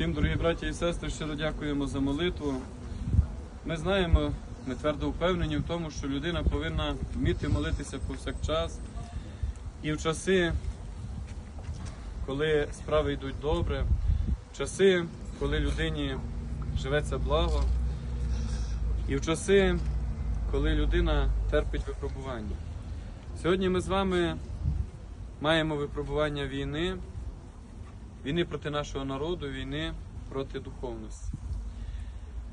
Всім, дорогі браті і сестри, щиро дякуємо за молитву. Ми знаємо, ми твердо впевнені в тому, що людина повинна вміти молитися повсякчас. І в часи, коли справи йдуть добре, в часи, коли людині живеться благо, і в часи, коли людина терпить випробування. Сьогодні ми з вами маємо випробування війни, війни проти нашого народу, війни проти духовності.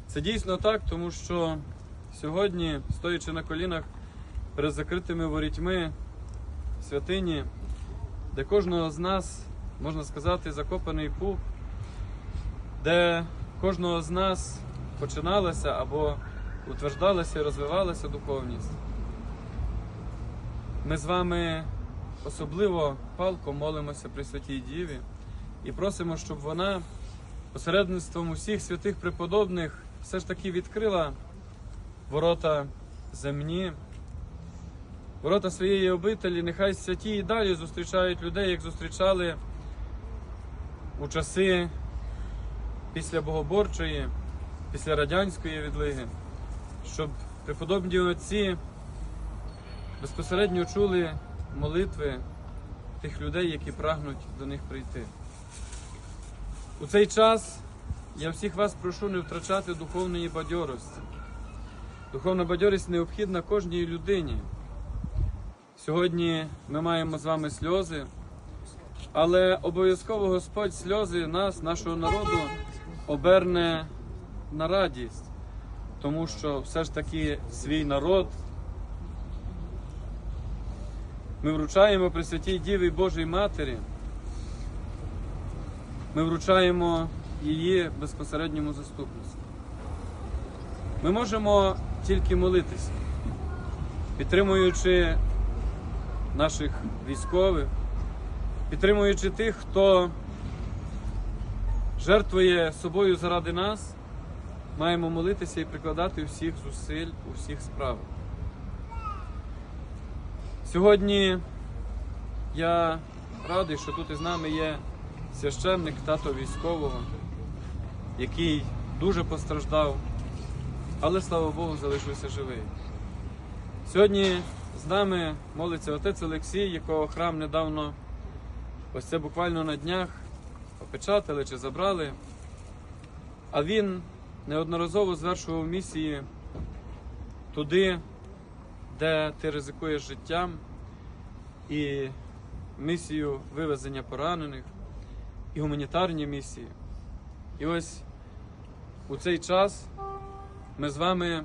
Це дійсно так, тому що сьогодні, стоячи на колінах перед закритими ворітьми святині, де кожного з нас, можна сказати, закопаний пух, де кожного з нас починалася або утверждалася і розвивалася духовність. Ми з вами особливо палко молимося при Святій Діві і просимо, щоб вона посередництвом усіх святих преподобних все ж таки відкрила ворота земні, ворота своєї обителі, нехай святі і далі зустрічають людей, як зустрічали у часи після Богоборчої, після радянської відлиги, щоб преподобні отці безпосередньо чули молитви тих людей, які прагнуть до них прийти. У цей час я всіх вас прошу не втрачати духовної бадьорості. Духовна бадьорість необхідна кожній людині. Сьогодні ми маємо з вами сльози, але обов'язково Господь сльози нас, нашого народу, оберне на радість, тому що все ж таки свій народ ми вручаємо Пресвятій Діві Божій Матері. Ми вручаємо її безпосередньому заступництву. Ми можемо тільки молитися, підтримуючи наших військових, підтримуючи тих, хто жертвує собою заради нас, маємо молитися і прикладати всіх зусиль у всіх справах. Сьогодні я радий, що тут із нами є священник, тато військового, який дуже постраждав, але слава Богу, залишився живий. Сьогодні з нами молиться отець Олексій, якого храм недавно, ось це буквально на днях, опечатали чи забрали. А він неодноразово звершував місії туди, де ти ризикуєш життям, і місію вивезення поранених, і гуманітарні місії. І ось у цей час ми з вами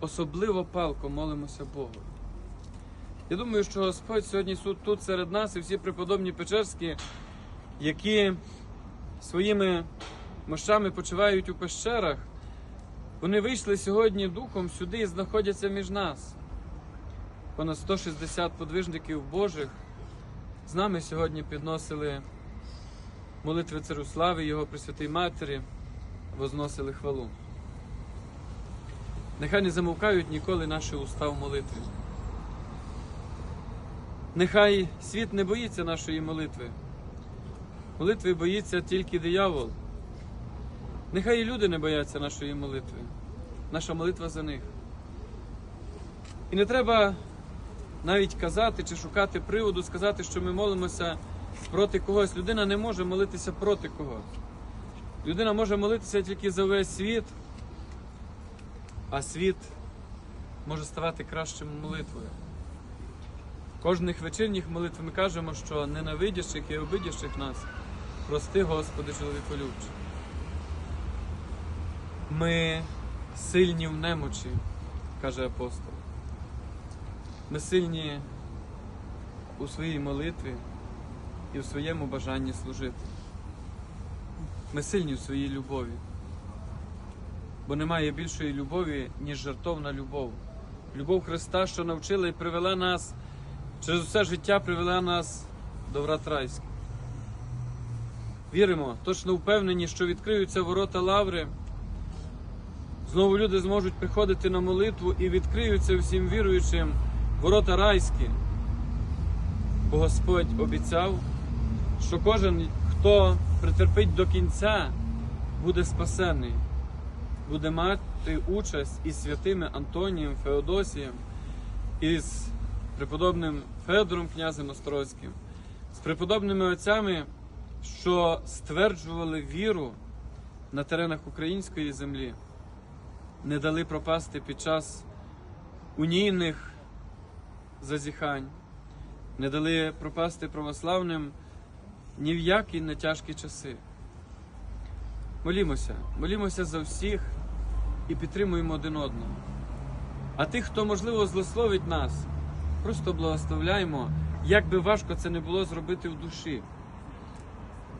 особливо палко молимося Богу. Я думаю, що Господь сьогодні тут серед нас і всі преподобні Печерські, які своїми мощами почивають у пещерах, вони вийшли сьогодні духом сюди і знаходяться між нас. Понад 160 подвижників Божих з нами сьогодні підносили молитви Царю Слави, Його Пресвятій Матері, возносили хвалу. Нехай не замовкають ніколи наші уста в молитві. Нехай світ не боїться нашої молитви. Молитви боїться тільки диявол. Нехай і люди не бояться нашої молитви. Наша молитва за них. І не треба навіть казати чи шукати приводу, сказати, що ми молимося проти когось. Людина не може молитися проти когось. Людина може молитися тільки за весь світ, а світ може ставати кращим молитвою. Кожних вечірніх молитв ми кажемо, що ненавидящих і обидящих нас, прости, Господи, чоловіколюбче. Ми сильні в немочі, каже апостол. Ми сильні у своїй молитві і в своєму бажанні служити. Ми сильні у своїй любові, бо немає більшої любові, ніж жертовна любов. Любов Христа, що навчила і привела нас через усе життя, привела нас до врат райських. Віримо, точно впевнені, що відкриються ворота лаври. Знову люди зможуть приходити на молитву і відкриються всім віруючим ворота райські. Бо Господь обіцяв, що кожен, хто притерпить до кінця, буде спасений, буде мати участь із святими Антонієм, Феодосієм, із преподобним Федором князем Острозьким, з преподобними отцями, що стверджували віру на теренах української землі, не дали пропасти під час унійних зазіхань, не дали пропасти православним ні в які не тяжкі часи. Молімося, молімося за всіх і підтримуємо один одного. А тих, хто, можливо, злословить нас, просто благословляємо, як би важко це не було зробити в душі.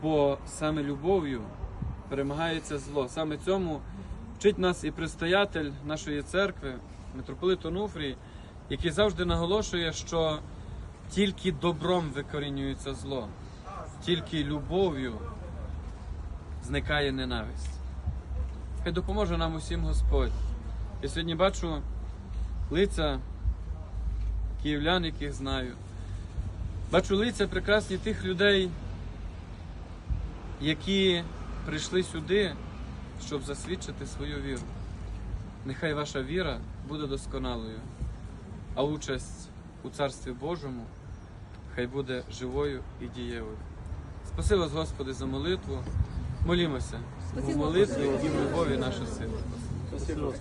Бо саме любов'ю перемагається зло. Саме цьому вчить нас і предстоятель нашої церкви, митрополит Онуфрій, який завжди наголошує, що тільки добром викорінюється зло, тільки любов'ю зникає ненависть. Хай допоможе нам усім Господь. Я сьогодні бачу лиця київлян, яких знаю. Бачу лиця прекрасні тих людей, які прийшли сюди, щоб засвідчити свою віру. Нехай ваша віра буде досконалою, а участь у Царстві Божому хай буде живою і дієвою. Спаси вас, Господи, за молитву. Молімося. У молитві і в любові наша сила. Спасибо.